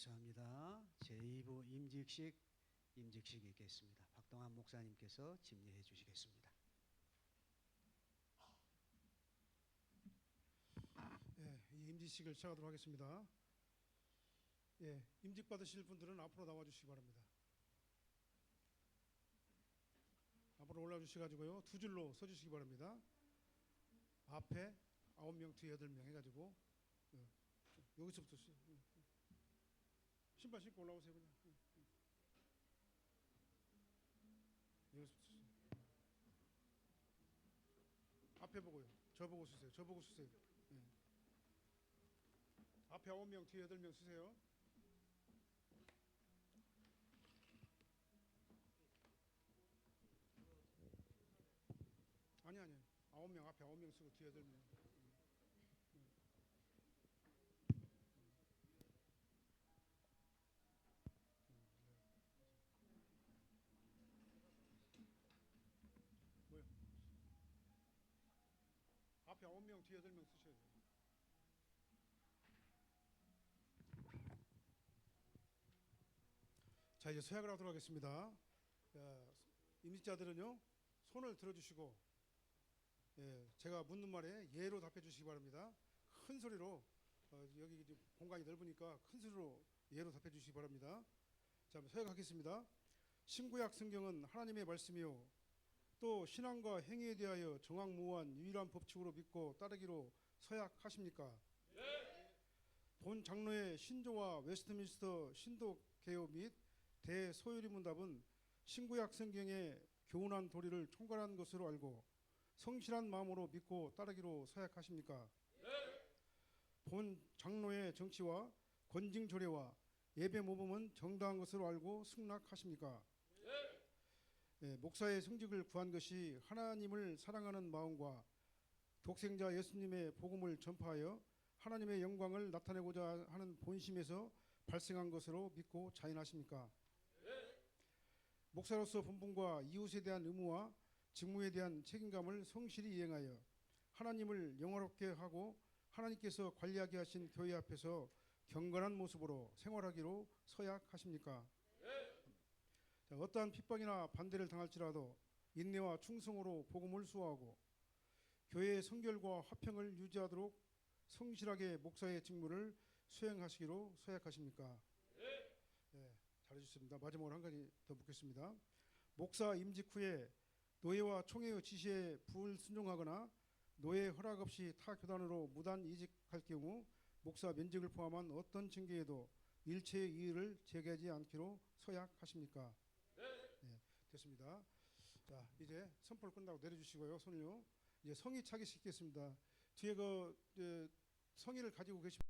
감사합니다. 제2부 임직식 임직식이 있겠습니다. 박동환 목사님께서 집례해 주시겠습니다. 예, 이 임직식을 시작하도록 하겠습니다. 예, 임직 받으실 분들은 앞으로 나와 주시기 바랍니다. 앞으로 올라 주시 가지고요. 두 줄로 서 주시기 바랍니다. 앞에 아홉 명 뒤에 여덟 명 해가지고 어, 여기서부터 음. 신발 신고 올라오세요 그냥. 여기서부터 시- 앞에 보고요. 저 보고 쓰세요. 저 보고 쓰세요. 예. 앞에 아홉 명 뒤에 여덟 명 쓰세요. 아니 아니 아홉 명 앞에 아홉 명 쓰고 뒤에 여덟 명. 앞에 아홉 명 뒤에 여덟 명 쓰셔야 돼요. 자 이제 서약을 하도록 하겠습니다. 야, 임직자들은요 손을 들어주시고 예, 제가 묻는 말에 예로 답해 주시기 바랍니다. 큰 소리로 어, 여기 공간이 넓으니까 큰 소리로 예로 답해 주시기 바랍니다. 자 서약하겠습니다. 신구약 성경은 하나님의 말씀이요 또 신앙과 행위에 대하여 정확무한 유일한 법칙으로 믿고 따르기로 서약하십니까? 본 장로의 신조와 웨스트민스터 신도 개요 및 대소요리 문답은 신구약 성경의 교훈한 도리를 총괄한 것으로 알고 성실한 마음으로 믿고 따르기로 서약하십니까? 본 장로의 정치와 권징 조례와 예배 모범은 정당한 것으로 알고 승낙하십니까? 예, 목사의 성직을 구한 것이 하나님을 사랑하는 마음과 독생자 예수님의 복음을 전파하여 하나님의 영광을 나타내고자 하는 본심에서 발생한 것으로 믿고 자인하십니까? 목사로서 본분과 이웃에 대한 의무와 직무에 대한 책임감을 성실히 이행하여 하나님을 영화롭게 하고 하나님께서 관리하게 하신 교회 앞에서 경건한 모습으로 생활하기로 서약하십니까? 자, 어떠한 핍박이나 반대를 당할지라도 인내와 충성으로 복음을 수호하고 교회의 성결과 화평을 유지하도록 성실하게 목사의 직무를 수행하시기로 서약하십니까? 네, 잘해주셨습니다. 마지막으로 한 가지 더 묻겠습니다. 목사 임직 후에 노예와 총회의 지시에 불순종하거나 노예 허락 없이 타 교단으로 무단 이직할 경우 목사 면직을 포함한 어떤 징계에도 일체의 이의를 제기하지 않기로 서약하십니까? 네. 됐습니다. 자 이제 선포를 끝나고 내려주시고요 손을요. 이제 성의 차기 시키겠습니다. 뒤에 그 성의를 가지고 계신